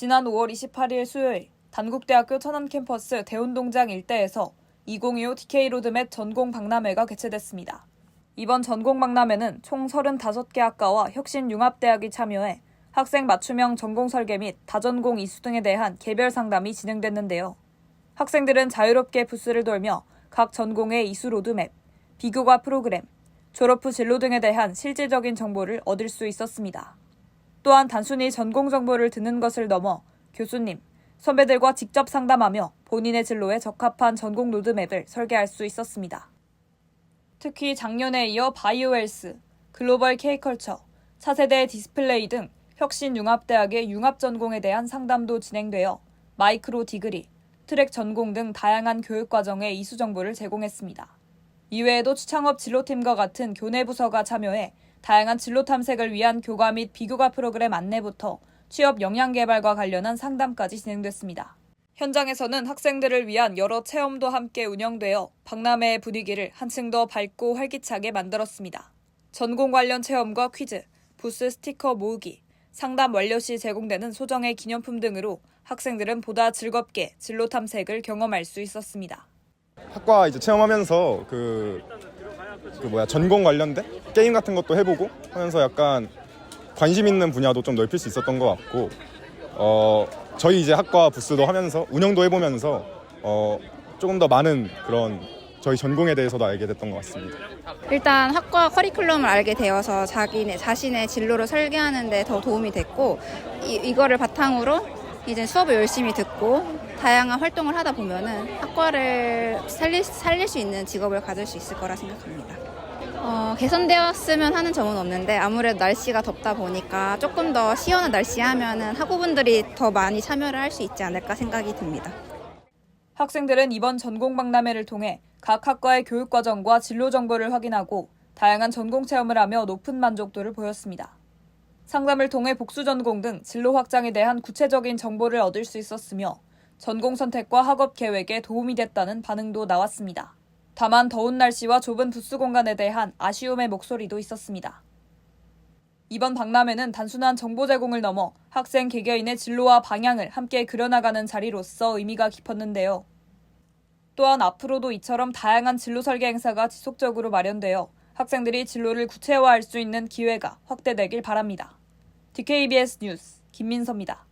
지난 5월 28일 수요일 단국대학교 천안 캠퍼스 대운동장 일대에서 2025 DK 로드맵 전공 박람회가 개최됐습니다. 이번 전공 박람회는 총 35개 학과와 혁신융합대학이 참여해 학생 맞춤형 전공 설계 및 다전공 이수 등에 대한 개별 상담이 진행됐는데요. 학생들은 자유롭게 부스를 돌며 각 전공의 이수 로드맵, 비교과 프로그램, 졸업 후 진로 등에 대한 실질적인 정보를 얻을 수 있었습니다. 또한 단순히 전공 정보를 듣는 것을 넘어 교수님, 선배들과 직접 상담하며 본인의 진로에 적합한 전공 로드맵을 설계할 수 있었습니다. 특히 작년에 이어 바이오헬스, 글로벌 K컬처, 차세대 디스플레이 등 혁신융합대학의 융합 전공에 대한 상담도 진행되어 마이크로 디그리, 트랙 전공 등 다양한 교육 과정의 이수 정보를 제공했습니다. 이외에도 추창업 진로팀과 같은 교내 부서가 참여해 다양한 진로 탐색을 위한 교과 및 비교과 프로그램 안내부터 취업 역량 개발과 관련한 상담까지 진행됐습니다. 현장에서는 학생들을 위한 여러 체험도 함께 운영되어 박람회의 분위기를 한층 더 밝고 활기차게 만들었습니다. 전공 관련 체험과 퀴즈, 부스 스티커 모으기, 상담 완료 시 제공되는 소정의 기념품 등으로 학생들은 보다 즐겁게 진로 탐색을 경험할 수 있었습니다. 학과 이제 체험하면서 그, 그 뭐야 전공 관련된 게임 같은 것도 해보고 하면서 약간 관심 있는 분야도 좀 넓힐 수 있었던 것 같고 어 저희 이제 학과 부스도 하면서 운영도 해보면서 어 조금 더 많은 그런 저희 전공에 대해서도 알게 됐던 것 같습니다. 일단 학과 커리큘럼을 알게 되어서 자기네 자신의 진로를 설계하는데 더 도움이 됐고 이, 이거를 바탕으로 이제 수업을 열심히 듣고 다양한 활동을 하다 보면은 학과를 살릴, 살릴 수 있는 직업을 가질 수 있을 거라 생각합니다. 어, 개선되었으면 하는 점은 없는데 아무래도 날씨가 덥다 보니까 조금 더 시원한 날씨 하면은 학우분들이 더 많이 참여를 할 수 있지 않을까 생각이 듭니다. 학생들은 이번 전공 박람회를 통해 각 학과의 교육 과정과 진로 정보를 확인하고 다양한 전공 체험을 하며 높은 만족도를 보였습니다. 상담을 통해 복수 전공 등 진로 확장에 대한 구체적인 정보를 얻을 수 있었으며 전공 선택과 학업 계획에 도움이 됐다는 반응도 나왔습니다. 다만 더운 날씨와 좁은 부스 공간에 대한 아쉬움의 목소리도 있었습니다. 이번 박람회는 단순한 정보 제공을 넘어 학생 개개인의 진로와 방향을 함께 그려나가는 자리로서 의미가 깊었는데요. 또한 앞으로도 이처럼 다양한 진로 설계 행사가 지속적으로 마련되어 학생들이 진로를 구체화할 수 있는 기회가 확대되길 바랍니다. DKBS 뉴스 김민서입니다.